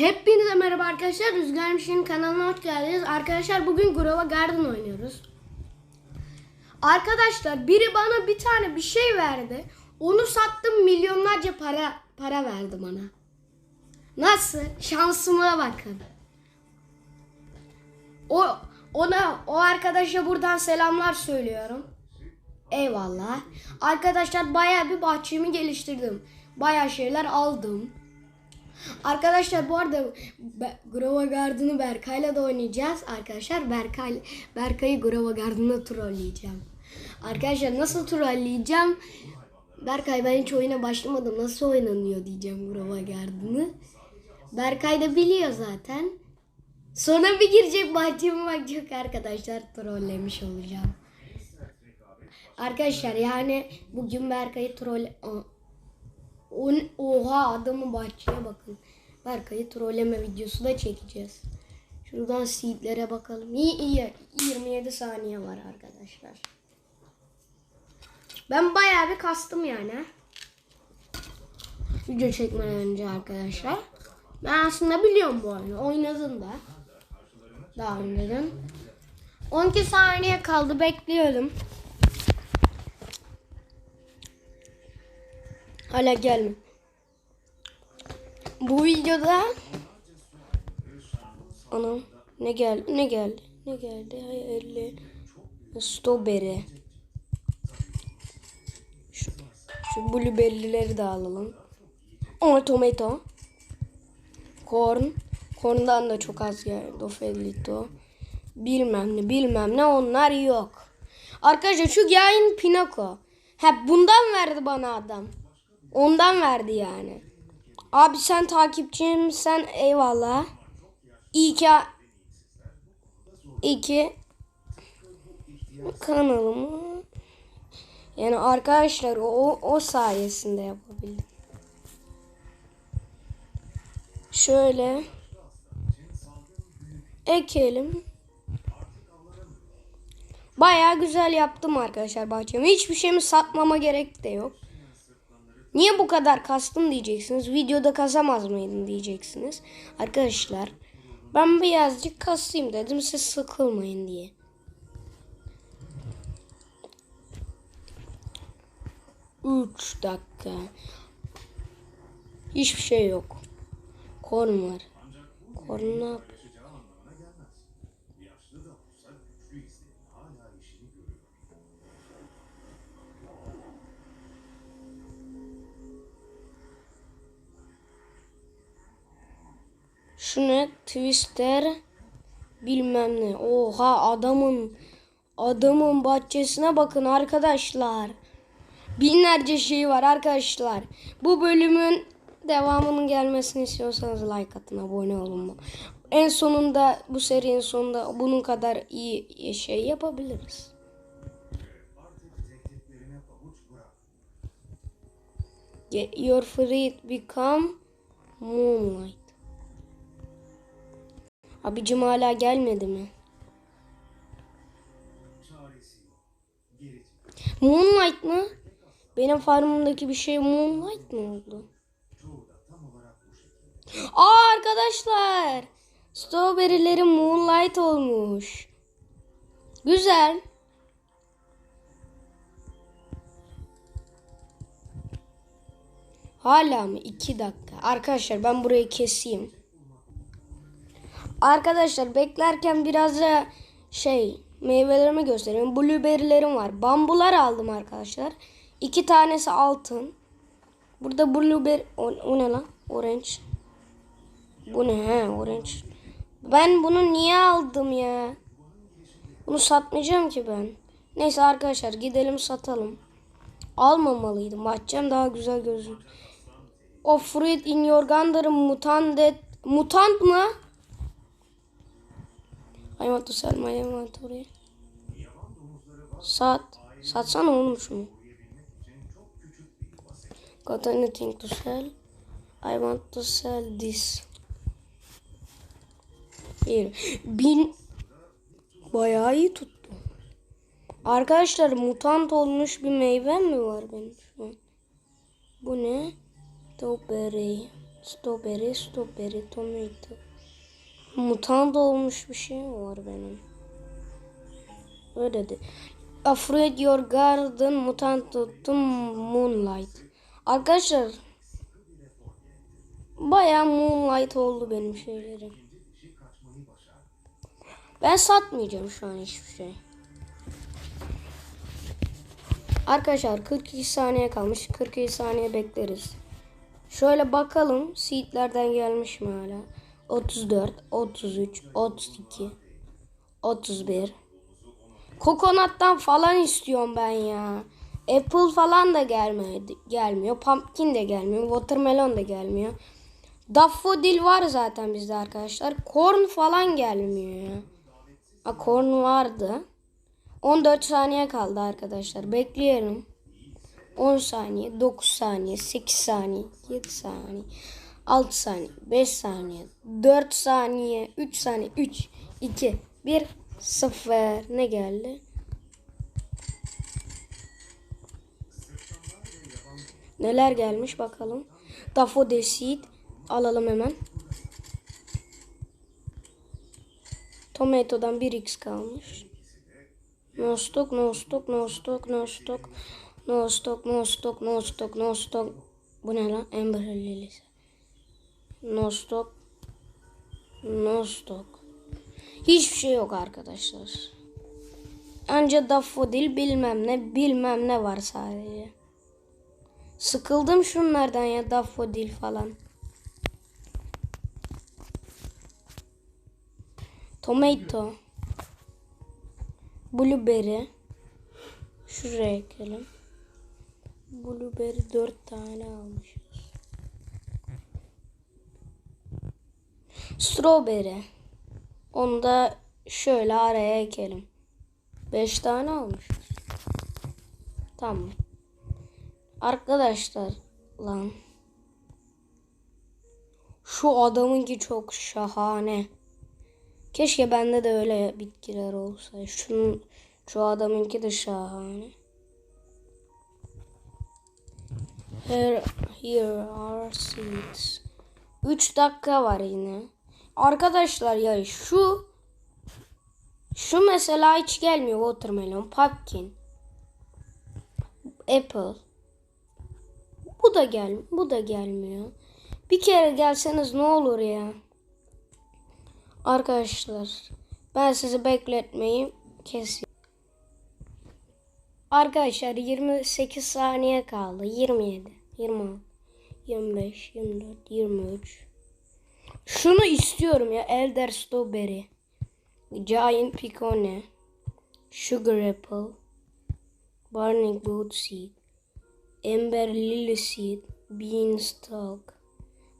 Hepinize merhaba arkadaşlar. Rüzgar Mişin'in kanalına hoş geldiniz. Arkadaşlar bugün Grova Garden oynuyoruz. Arkadaşlar biri bana bir tane bir şey verdi. Onu sattım milyonlarca para para verdi bana. Nasıl? Şansıma bakın. O ona o arkadaşa buradan selamlar söylüyorum. Eyvallah. Arkadaşlar bayağı bir bahçemi geliştirdim. Bayağı şeyler aldım. Arkadaşlar bu arada Grova Garden'ı Berkay'la da oynayacağız. Arkadaşlar Berkay Berkay'ı Grova Garden'da trolleyeceğim. Arkadaşlar nasıl trolleyeceğim? Berkay ben hiç oyuna başlamadım. Nasıl oynanıyor diyeceğim Grova Garden'ı. Berkay da biliyor zaten. Sonra bir girecek bahçeme bakacak arkadaşlar trollemiş olacağım. Arkadaşlar yani bugün Berkay'ı troll... Oha adamın bahçeye bakın. Berkay'ı trolleme videosu da çekeceğiz. Şuradan seedlere bakalım. İyi iyi. 27 saniye var arkadaşlar. Ben bayağı bir kastım yani. Video çekmeden önce arkadaşlar. Ben aslında biliyorum bu oyunu. Oynadım da. Daha önceden. 12 saniye kaldı. Bekliyorum. Hala gelme. Bu videoda Anam ne geldi ne geldi ne geldi? Hayırlı strawberry. Şu, şu blueberry'leri de alalım. Ama tomato. Corn corn'dan da çok az geldi. Ofelito bilmem ne bilmem ne onlar yok. Arkadaşlar şu yayın pinako hep bundan verdi bana adam ondan verdi yani Abi sen takipçim sen eyvallah. İyi ki iyi kanalımı yani arkadaşlar o o sayesinde yapabildim. Şöyle ekelim. Baya güzel yaptım arkadaşlar bahçemi. Hiçbir şeyimi satmama gerek de yok. Niye bu kadar kastım diyeceksiniz. Videoda kasamaz mıydın diyeceksiniz. Arkadaşlar ben birazcık kasayım dedim siz sıkılmayın diye. Üç dakika. Hiçbir şey yok. Korn var. Korn ne yap? Şu ne? Twister bilmem ne. Oha adamın adamın bahçesine bakın arkadaşlar. Binlerce şey var arkadaşlar. Bu bölümün devamının gelmesini istiyorsanız like atın, abone olun. En sonunda bu serinin sonunda bunun kadar iyi şey yapabiliriz. Get your free become moonlight. Abicim hala gelmedi mi? Moonlight mı? Benim farmımdaki bir şey Moonlight mı oldu? Aa arkadaşlar. Strawberry'lerim Moonlight olmuş. Güzel. Hala mı? 2 dakika. Arkadaşlar ben burayı keseyim. Arkadaşlar beklerken biraz da şey meyvelerimi göstereyim. Blueberry'lerim var. Bambular aldım arkadaşlar. İki tanesi altın. Burada blueberry o, o ne lan? Orange. Bu ne he orange. Ben bunu niye aldım ya? Bunu satmayacağım ki ben. Neyse arkadaşlar gidelim satalım. Almamalıydım. Bahçem daha güzel gözüküyor. O fruit in your garden mutant mutant mı? I want to sell my inventory. Sat. Satsana oğlum şunu. Got anything to sell? I want to sell this. Here. Bin. Bayağı iyi tuttu. Arkadaşlar mutant olmuş bir meyve mi var benim şu an? Bu ne? Strawberry. Strawberry, strawberry, tomato. Mutant olmuş bir şey mi var benim? Öyle de. Afraid your garden mutant to moonlight. Arkadaşlar Baya moonlight oldu benim şeylerim. Ben satmayacağım şu an hiçbir şey. Arkadaşlar 42 saniye kalmış. 42 saniye bekleriz. Şöyle bakalım seedlerden gelmiş mi hala? 34, 33, 32, 31. Kokonattan falan istiyorum ben ya. Apple falan da gelmedi, gelmiyor. Pumpkin de gelmiyor. Watermelon da gelmiyor. Daffodil var zaten bizde arkadaşlar. Corn falan gelmiyor ya. A, corn vardı. 14 saniye kaldı arkadaşlar. Bekliyorum. 10 saniye, 9 saniye, 8 saniye, 7 saniye, 6 saniye, 5 saniye, 4 saniye, 3 saniye, 3, 2, 1, 0. Ne geldi? Neler gelmiş bakalım. Daffodil seed alalım hemen. Tomato'dan 1x kalmış. No stock, no stock, no stock, no stock. No stock, no stock, no stock, no stock. Bu ne lan? Amber Lilies. No stock. No stock. Hiçbir şey yok arkadaşlar. Anca daffodil bilmem ne bilmem ne var sadece. Sıkıldım şunlardan ya daffodil falan. Tomato. Blueberry. Şuraya ekelim. Blueberry 4 tane almışız. Strawberry. Onu da şöyle araya ekelim. 5 tane almışız. Tamam. Arkadaşlar lan. Şu adamınki çok şahane. Keşke bende de öyle bitkiler olsa. Şunun şu adamınki de şahane. Here, here are seeds. 3 dakika var yine. Arkadaşlar ya şu şu mesela hiç gelmiyor watermelon, pumpkin, apple. Bu da gel, bu da gelmiyor. Bir kere gelseniz ne olur ya. Arkadaşlar ben sizi bekletmeyi kesiyorum. Arkadaşlar 28 saniye kaldı. 27, 26, 25, 24, 23. Şunu istiyorum ya Elder Strawberry. Giant Picone. Sugar Apple. Burning Boot Seed. Ember Lily Seed. Beanstalk.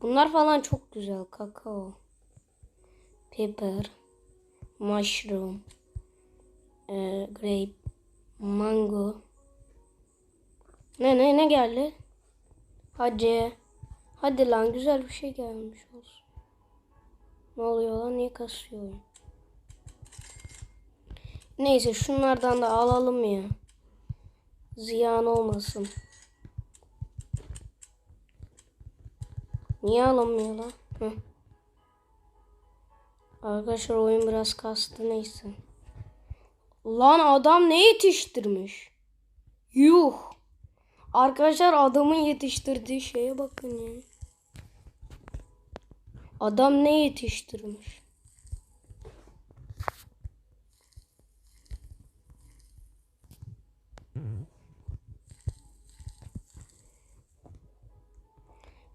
Bunlar falan çok güzel. Kakao pepper, mushroom, e, grape, mango. Ne ne ne geldi? Hadi. Hadi lan güzel bir şey gelmiş olsun. Ne oluyor lan? Niye kasıyor? Neyse şunlardan da alalım ya. Ziyan olmasın. Niye alamıyor lan? Hı. Arkadaşlar oyun biraz kastı neyse. Lan adam ne yetiştirmiş? Yuh. Arkadaşlar adamın yetiştirdiği şeye bakın ya. Adam ne yetiştirmiş?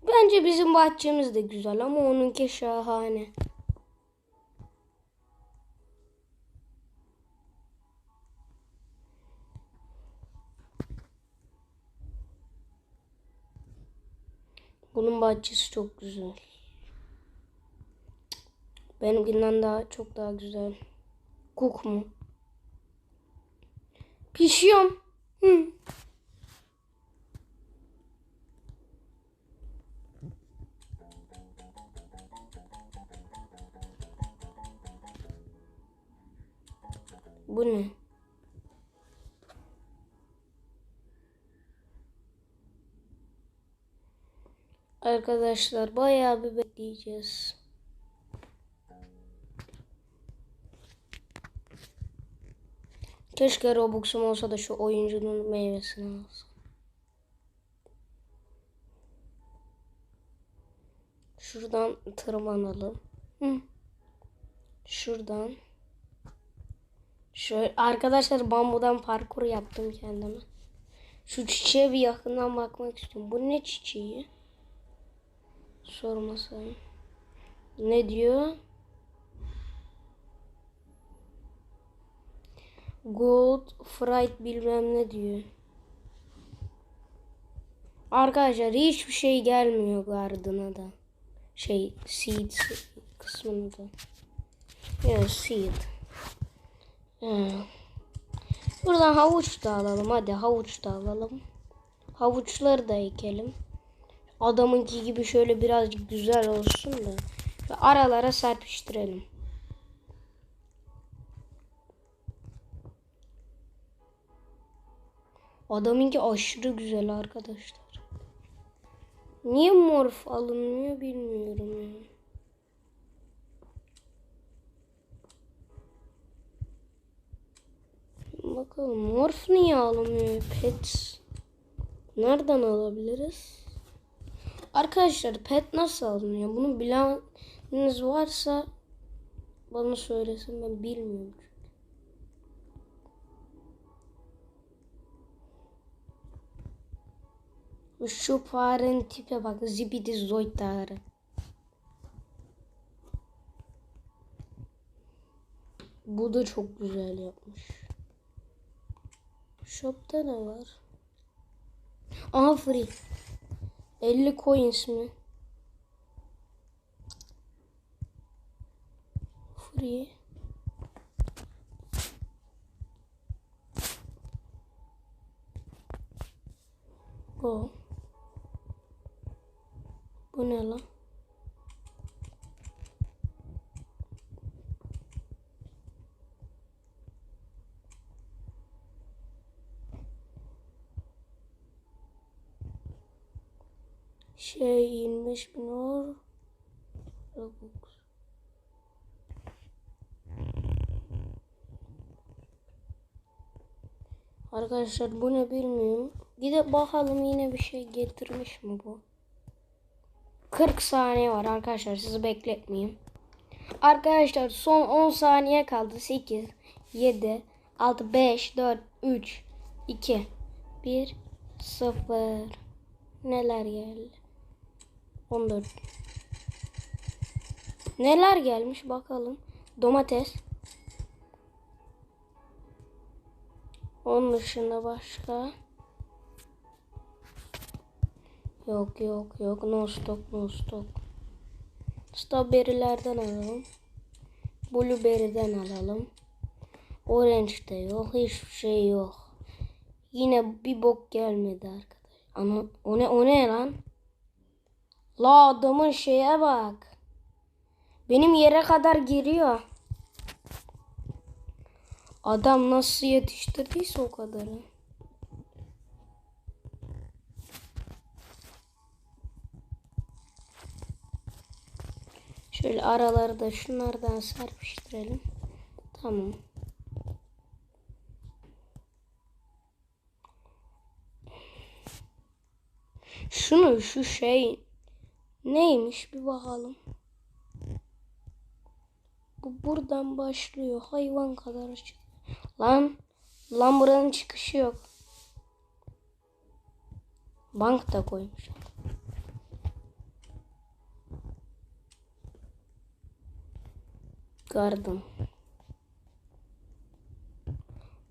Bence bizim bahçemiz de güzel ama onunki şahane. Bunun bahçesi çok güzel. Benimkinden daha çok daha güzel. Kuk mu? Pişiyorum. Hı. Bu ne? arkadaşlar. Bayağı bir bekleyeceğiz. Keşke Robux'um olsa da şu oyuncunun meyvesini alsam. Şuradan tırmanalım. Şuradan. Şöyle arkadaşlar bambudan parkur yaptım kendime. Şu çiçeğe bir yakından bakmak istiyorum. Bu ne çiçeği? Sormasam. Ne diyor? Gold Fright bilmem ne diyor. Arkadaşlar hiçbir şey gelmiyor gardına da. Şey seed kısmına da. Ya seed. Ha. Buradan havuç da alalım. Hadi havuç da alalım. Havuçları da ekelim. Adamınki gibi şöyle birazcık güzel olsun da. Ve aralara serpiştirelim. Adamınki aşırı güzel arkadaşlar. Niye morf alınmıyor bilmiyorum. Bakalım morf niye alınmıyor pet? Nereden alabiliriz? Arkadaşlar pet nasıl alınıyor? Bunu bileniniz varsa bana söylesin ben bilmiyorum. Şu farenin tipe bak. Zibidi zoytarı. Bu da çok güzel yapmış. Shop'ta ne var? Aha free. 50 coins mi? Free. Bu. Bu ne lan? Şey 25 bin or. Robux. Arkadaşlar bu ne bilmiyorum. Gidip bakalım yine bir şey getirmiş mi bu? 40 saniye var arkadaşlar sizi bekletmeyeyim. Arkadaşlar son 10 saniye kaldı. 8, 7, 6, 5, 4, 3, 2, 1, 0. Neler geldi? 14. Neler gelmiş bakalım. Domates. Onun dışında başka. Yok yok yok no stock no stock. Strawberry'lerden alalım. Blueberry'den alalım. Orange de yok. Hiçbir şey yok. Yine bir bok gelmedi arkadaş. Ana o ne o ne lan? La adamın şeye bak. Benim yere kadar giriyor. Adam nasıl yetiştirdiyse o kadarı. Şöyle araları da şunlardan serpiştirelim. Tamam. Şunu şu şey neymiş bir bakalım. Bu buradan başlıyor. Hayvan kadar açık. Lan lan buranın çıkışı yok. Bank da koymuş. Garden.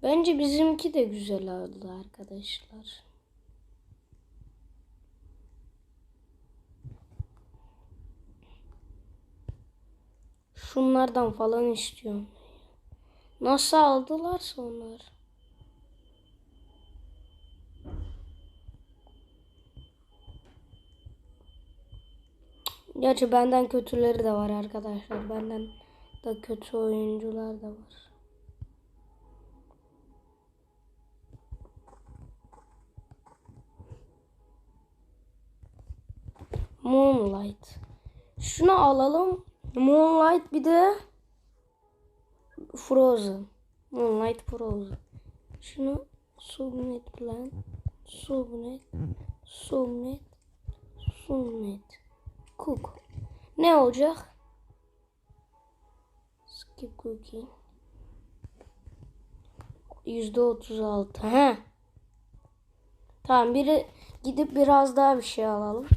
Bence bizimki de güzel oldu arkadaşlar. Şunlardan falan istiyorum. Nasıl aldılarsa onlar. Gerçi benden kötüleri de var arkadaşlar. Benden da kötü oyuncular da var. Moonlight. Şunu alalım. Moonlight bir de Frozen. Moonlight Frozen. Şunu subnet plan. Subnet. Subnet. Subnet. Cook. Ne olacak? Skip cooking. Yüzde otuz altı. He. Tamam biri gidip biraz daha bir şey alalım.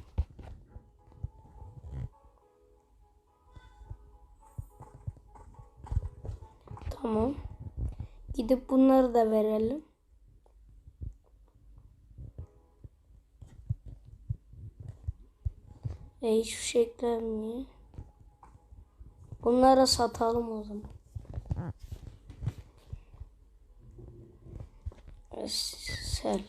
Tamam. Gidip bunları da verelim. E hiçbir şey eklenmiyor. Bunları satalım o zaman. Sell.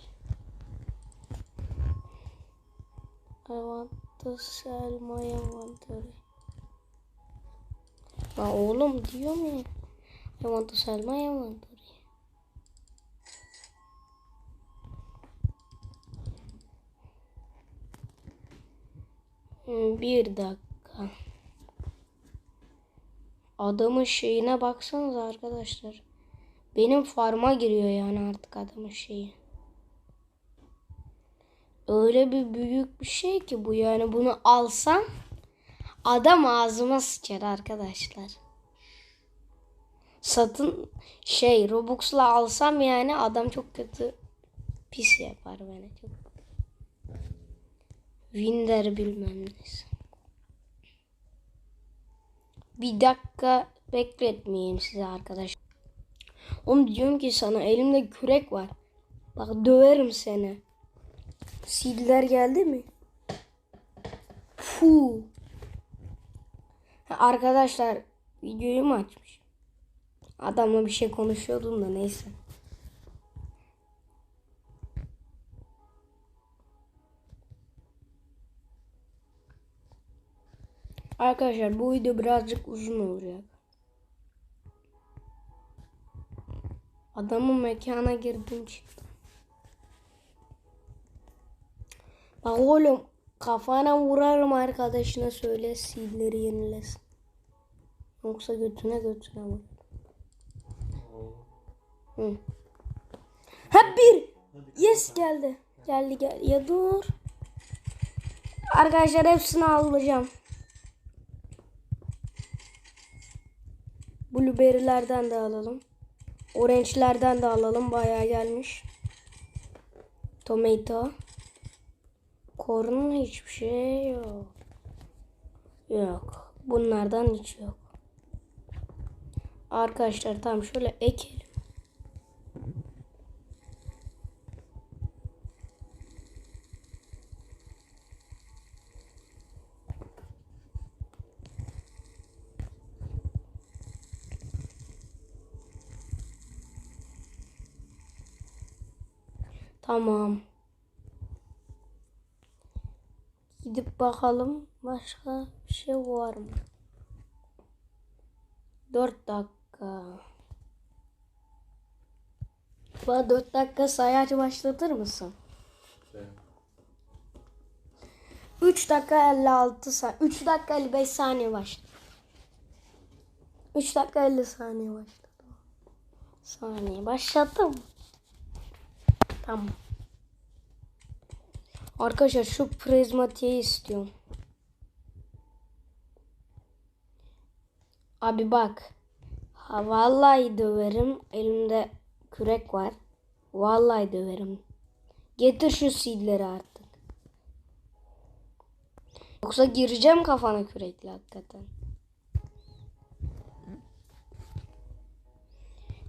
I want to sell my inventory. Ya oğlum diyor mu? I want to sell my inventory. Hmm, Bir dakika. Adamın şeyine baksanıza arkadaşlar. Benim farma giriyor yani artık adamın şeyi. Öyle bir büyük bir şey ki bu yani bunu alsam adam ağzıma sıçar arkadaşlar. Satın şey Robux'la alsam yani adam çok kötü pis yapar beni çok. Winder bilmem neyse. Bir dakika bekletmeyeyim size arkadaşlar. Oğlum diyorum ki sana elimde kürek var. Bak döverim seni. CD'ler geldi mi? Fu. Arkadaşlar videoyu mu açmış? Adamla bir şey konuşuyordum da neyse. Arkadaşlar bu video birazcık uzun olacak. Adamın mekana girdim çıktım. Bak oğlum kafana vurarım arkadaşına söyle silleri yenilesin. Yoksa götüne götüne vur. Hı. Ha bir. Yes geldi. Geldi gel. Ya dur. Arkadaşlar hepsini alacağım. Blueberry'lerden de alalım. Orange'lerden de alalım. Bayağı gelmiş. Tomato. Kornun hiçbir şey yok. Yok. Bunlardan hiç yok. Arkadaşlar tam şöyle ekelim. Tamam. Gidip bakalım başka bir şey var mı? 4 dakika. Bana 4 dakika sayaç başlatır mısın? 3 dakika 56 saniye. 3 dakika 55 saniye başladı. 3 dakika 50 saniye başladı. Saniye başlattım. Tamam. Arkadaşlar şu prizmatiği istiyorum. Abi bak. Ha, vallahi döverim. Elimde kürek var. Vallahi döverim. Getir şu seedleri artık. Yoksa gireceğim kafana kürekle hakikaten.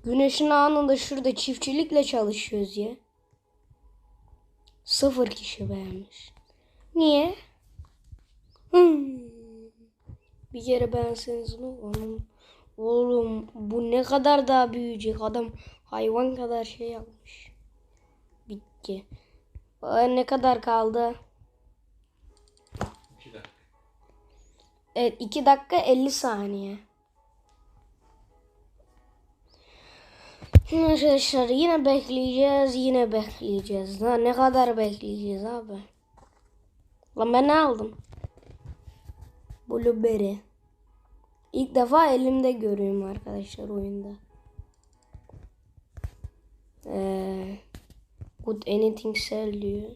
Güneşin anında şurada çiftçilikle çalışıyoruz ya. Sıfır kişi beğenmiş. Niye? Hmm. Bir kere beğenseniz ne olur? Oğlum bu ne kadar daha büyüyecek adam hayvan kadar şey yapmış. Bitti. Aa, ne kadar kaldı? 2 dakika. Evet 2 dakika 50 saniye. Arkadaşlar yine bekleyeceğiz yine bekleyeceğiz. Ha, ne kadar bekleyeceğiz abi? Lan ben ne aldım? Blueberry. İlk defa elimde görüyorum arkadaşlar oyunda. Ee, would anything sell diyor.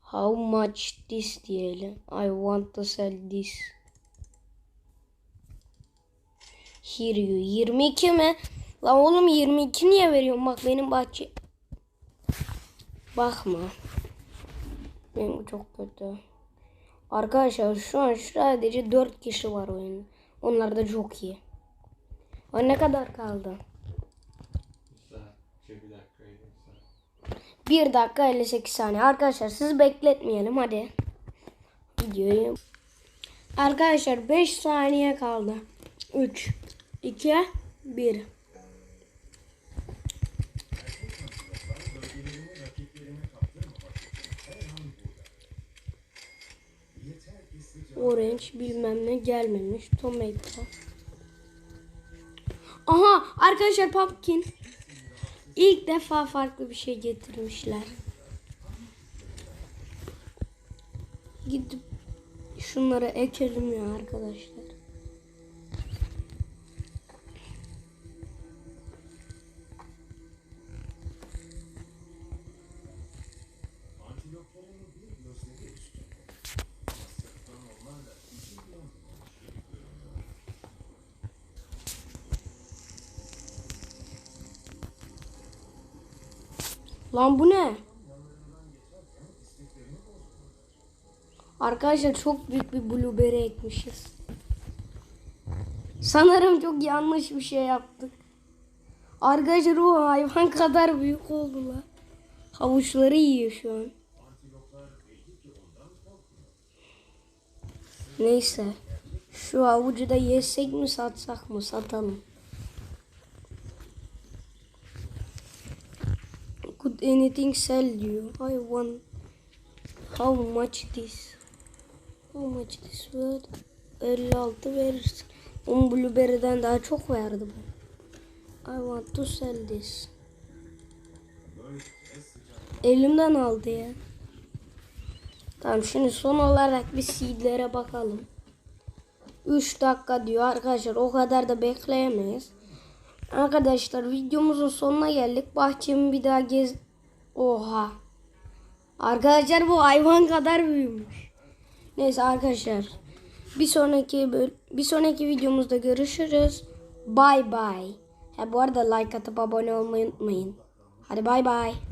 How much this diyelim. I want to sell this. Here you. 22 mi? Lan oğlum 22 niye veriyorsun? Bak benim bahçe... Bakma. Benim çok kötü. Arkadaşlar şu an sadece 4 kişi var oyunda. Onlar da çok iyi. O ne kadar kaldı? Bir dakikaydı. Saat. 1 dakika 58 saniye. Arkadaşlar sizi bekletmeyelim hadi. Videoyu. Arkadaşlar 5 saniye kaldı. 3 2 1 Orange bilmem ne gelmemiş. Tomato. Aha arkadaşlar pumpkin. İlk defa farklı bir şey getirmişler. Gidip şunları ekelim ya arkadaşlar. Lan bu ne? Arkadaşlar çok büyük bir blueberry ekmişiz. Sanırım çok yanlış bir şey yaptık. Arkadaşlar o hayvan kadar büyük oldular. Havuçları yiyor şu an. Neyse. Şu havucu da yesek mi satsak mı? Satalım. Anything sell you? I want. How much this? How much this word? 56 verirsin. 10 blueberry'den daha çok verdi bu. I want to sell this. Elimden aldı ya. Tamam şimdi son olarak bir seedlere bakalım. 3 dakika diyor arkadaşlar o kadar da bekleyemeyiz. Arkadaşlar videomuzun sonuna geldik. Bahçemi bir daha gez... Oha. Arkadaşlar bu hayvan kadar büyümüş. Neyse arkadaşlar. Bir sonraki bir sonraki videomuzda görüşürüz. Bye bye. Ha bu arada like atıp abone olmayı unutmayın. Hadi bye bye.